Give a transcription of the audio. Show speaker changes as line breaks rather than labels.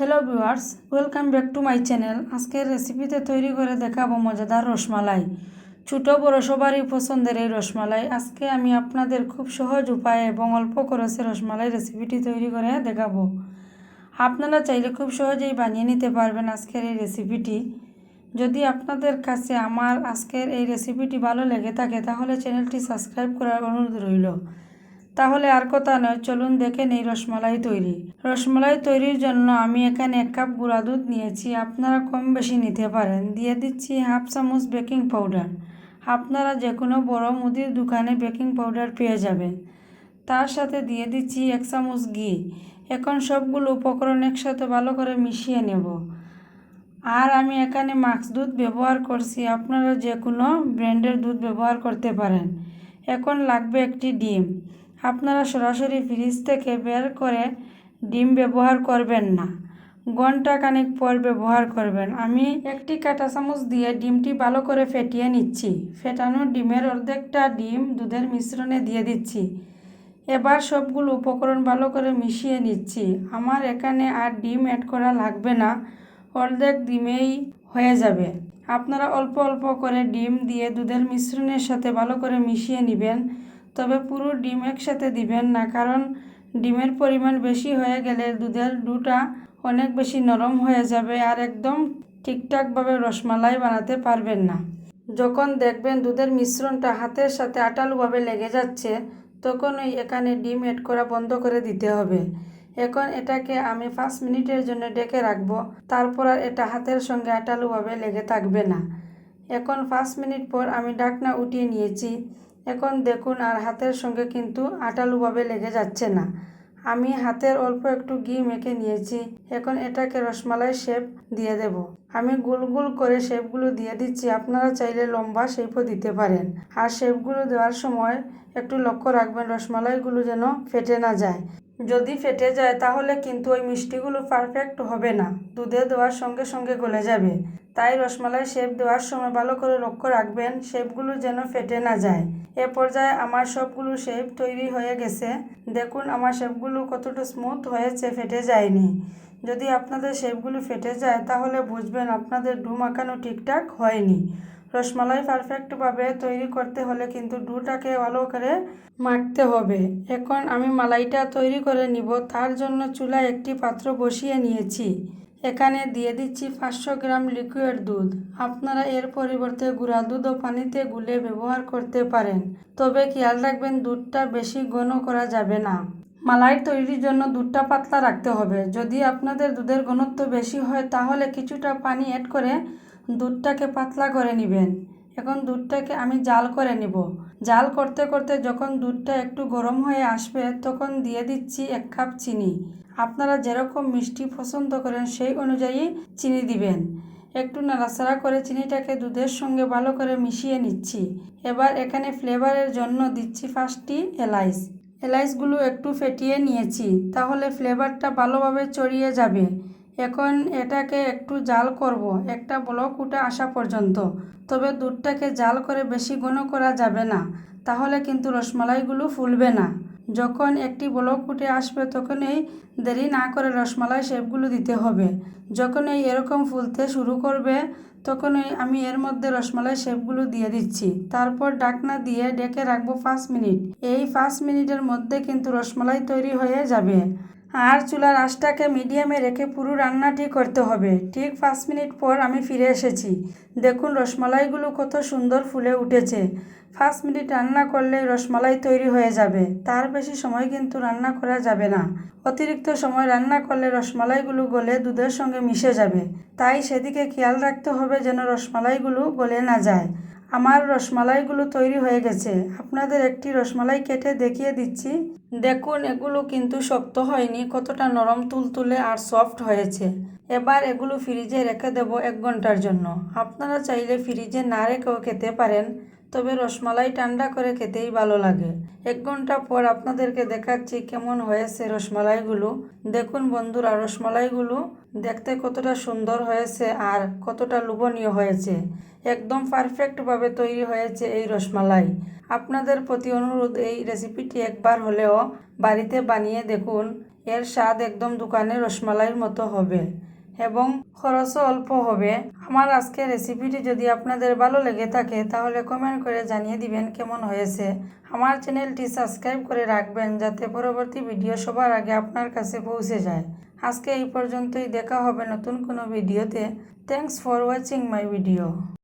Hello viewers welcome back to my channel আজকের রেসিপিতে তৈরি করে দেখাবো মজাদার রসমালাই। ছোটো বড় সবারই পছন্দের এই রসমালাই। আজকে আমি আপনাদের খুব সহজ উপায়ে এবং অল্প খরচে রসমালাই রেসিপিটি তৈরি করে দেখাবো। আপনারা চাইলে খুব সহজেই বানিয়ে নিতে পারবেন আজকের এই রেসিপিটি যদি আপনাদের কাছে আমার আজকের এই রেসিপিটি ভালো লেগে থাকে, তাহলে চ্যানেলটি সাবস্ক্রাইব করার অনুরোধ রইল। তাহলে আর কথা নয়, চলুন দেখে নেই রসমালাই তৈরি। রসমালাই তৈরির জন্য আমি এখানে এক কাপ গুঁড়া দুধ নিয়েছি, আপনারা কম বেশি নিতে পারেন। দিয়ে দিচ্ছি হাফ চামচ বেকিং পাউডার। আপনারা যে কোনো বড় মুদির দোকানে বেকিং পাউডার পেয়ে যাবেন। তার সাথে দিয়ে দিচ্ছি এক চামচ ঘি। এখন সবগুলো উপকরণ একসাথে ভালো করে মিশিয়ে নেব। আর আমি এখানে মাক্স দুধ ব্যবহার করছি, আপনারা যে কোনো ব্র্যান্ডের দুধ ব্যবহার করতে পারেন। এখন লাগবে একটি ডিম। আপনারা সরাসরি ফ্রিজ থেকে বের করে ডিম ব্যবহার করবেন না। ঘণ্টা খানিক পর ব্যবহার করবেন। আমি একটি কাঁটা চামচ দিয়ে ডিমটি ভালো করে ফেটিয়ে নিচ্ছি। ফেটানো ডিমের অর্ধেকটা ডিম দুধের মিশ্রণে দিয়ে দিচ্ছি। এবার সবগুলো উপকরণ ভালো করে মিশিয়ে নিচ্ছি। আমার এখানে আর ডিম অ্যাড করা লাগবে না। অর্ধেক ডিমেই হয়ে যাবে। আপনারা অল্প অল্প করে ডিম দিয়ে দুধের মিশ্রণের সাথে ভালো করে মিশিয়ে নেবেন। তবে পুরো ডিম একসাথে দিবেন না, কারণ ডিমের পরিমাণ বেশি হয়ে গেলে দুধের ডুটা অনেক বেশি নরম হয়ে যাবে আর একদম ঠিকঠাকভাবে রসমালাই বানাতে পারবেন না। যখন দেখবেন দুধের মিশ্রণটা হাতের সাথে আটালুভাবে লেগে যাচ্ছে তখন ওই এখানে ডিম এড করা বন্ধ করে দিতে হবে। এখন এটাকে আমি পাঁচ মিনিটের জন্য ডেকে রাখব, তারপর আর এটা হাতের সঙ্গে আটালুভাবে লেগে থাকবে না। এখন পাঁচ মিনিট পর আমি ডাকনা উঠিয়ে নিয়েছি। এখন দেখুন, আর হাতের সঙ্গে কিন্তু আটালুভাবে লেগে যাচ্ছে না। আমি হাতের অল্প একটু ঘি মেখে নিয়েছি। এখন এটাকে রসমালাই শেপ দিয়ে দেব। আমি গোল গোল করে শেপগুলো দিয়ে দিচ্ছি। আপনারা চাইলে লম্বা শেপও দিতে পারেন। আর শেপগুলো দেওয়ার সময় একটু লক্ষ্য রাখবেন, রসমালাইগুলো যেন ফেটে না যায়। যদি ফেটে যায়, তাহলে কিন্তু ওই মিষ্টিগুলো পারফেক্ট হবে না। দুধে দেওয়ার সঙ্গে সঙ্গে গলে যাবে। তাই রসমালাই শেপ দেওয়ার সময় ভালো করে লক্ষ্য রাখবেন, শেপগুলো যেন ফেটে না যায়। এ পর্যায়ে আমার সবগুলো শেপ তৈরি হয়ে গেছে। দেখুন, আমার শেপগুলো কতটা স্মুথ হয়েছে, ফেটে যায়নি। যদি আপনাদের শেপগুলো ফেটে যায়, তাহলে বুঝবেন আপনাদের ডু মাখানো ঠিকঠাক হয়নি। রসমালাই পারফেক্টভাবে তৈরি করতে হলে কিন্তু ডুটাকে ভালো করে মাখতে হবে। এখন আমি মালাইটা তৈরি করে নিব। তার জন্য চুলায় একটি পাত্র বসিয়ে নিয়েছি। এখানে দিয়ে দিচ্ছি পাঁচশো গ্রাম লিকুইড দুধ। আপনারা এর পরিবর্তে গুঁড়া দুধ ও পানিতে গুলে ব্যবহার করতে পারেন। তবে খেয়াল রাখবেন, দুধটা বেশি ঘন করা যাবে না। মালাই তৈরির জন্য দুধটা পাতলা রাখতে হবে। যদি আপনাদের দুধের ঘনত্ব বেশি হয়, তাহলে কিছুটা পানি অ্যাড করে দুধটাকে পাতলা করে নেবেন। এখন দুধটাকে আমি জাল করে নিব। জাল করতে করতে যখন দুধটা একটু গরম হয়ে আসবে, তখন দিয়ে দিচ্ছি এক কাপ চিনি। আপনারা যেরকম মিষ্টি পছন্দ করেন সেই অনুযায়ী চিনি দিবেন। একটু নাড়াচাড়া করে চিনিটাকে দুধের সঙ্গে ভালো করে মিশিয়ে নিচ্ছি। এবার এখানে ফ্লেভারের জন্য দিচ্ছি পাঁচটি এলাইচ। এলাইচগুলো একটু ফেটিয়ে নিয়েছি, তাহলে ফ্লেভারটা ভালোভাবে চড়িয়ে যাবে। এখন এটাকে একটু জাল করব, একটা ব্লক উঠে আসা পর্যন্ত। তবে দুধটাকে জাল করে বেশি ঘন করা যাবে না, তাহলে কিন্তু রসমালাইগুলো ফুলবে না। যখন একটি ব্লক ফুটে আসবে, তখনই দেরি না করে রসমালাই শেপগুলো দিতে হবে। যখন এই এরকম ফুলতে শুরু করবে তখন ওই আমি এর মধ্যে রসমালাই শেপগুলো দিয়ে দিচ্ছি। তারপর ডাকনা দিয়ে ডেকে রাখব পাঁচ মিনিট। এই পাঁচ মিনিটের মধ্যে কিন্তু রসমালাই তৈরি হয়ে যাবে। আর চুলার আঁচটাকে মিডিয়ামে রেখে পুরো রান্নাটি করতে হবে। ঠিক পাঁচ মিনিট পর আমি ফিরে এসেছি। দেখুন রসমালাইগুলো কত সুন্দর ফুলে উঠেছে। পাঁচ মিনিট রান্না করলে রসমালাই তৈরি হয়ে যাবে। তার বেশি সময় কিন্তু রান্না করা যাবে না। অতিরিক্ত সময় রান্না করলে রসমালাইগুলো গলে দুধের সঙ্গে মিশে যাবে। তাই সেদিকে খেয়াল রাখতে হবে যেন রসমালাইগুলো গলে না যায়। আমার রসমালাইগুলো তৈরি হয়ে গেছে। আপনাদের একটি রসমালাই কেটে দেখিয়ে দিচ্ছি। দেখুন, এগুলো কিন্তু শক্ত হয়নি, কতটা নরম, তুলতুলে আর সফট হয়েছে। এবার এগুলো ফ্রিজে রেখে দেব এক ঘণ্টার জন্য। আপনারা চাইলে ফ্রিজে না রেখেও খেতে পারেন। তবে রসমালাই ঠান্ডা করে খেতেই ভালো লাগে। এক ঘণ্টা পর আপনাদেরকে দেখাচ্ছি কেমন হয়েছে রসমালাইগুলো। দেখুন বন্ধুরা, রসমালাইগুলো দেখতে কতটা সুন্দর হয়েছে আর কতটা লোভনীয় হয়েছে। একদম পারফেক্টভাবে তৈরি হয়েছে এই রসমালাই। আপনাদের প্রতি অনুরোধ, এই রেসিপিটি একবার হলেও বাড়িতে বানিয়ে দেখুন। এর স্বাদ একদম দোকানের রসমালাইয়ের মতো হবে। এবং খরচও অল্প হবে। আমার আজকের রেসিপিটি যদি আপনাদের ভালো লেগে থাকে, তাহলে কমেন্ট করে জানিয়ে দিবেন কেমন হয়েছে। আমার চ্যানেলটি সাবস্ক্রাইব করে রাখবেন যাতে পরবর্তী ভিডিও সবার আগে আপনার কাছে পৌঁছে যায়। আজকে এই পর্যন্তই, দেখা হবে নতুন কোনো ভিডিওতে thanks for watching my video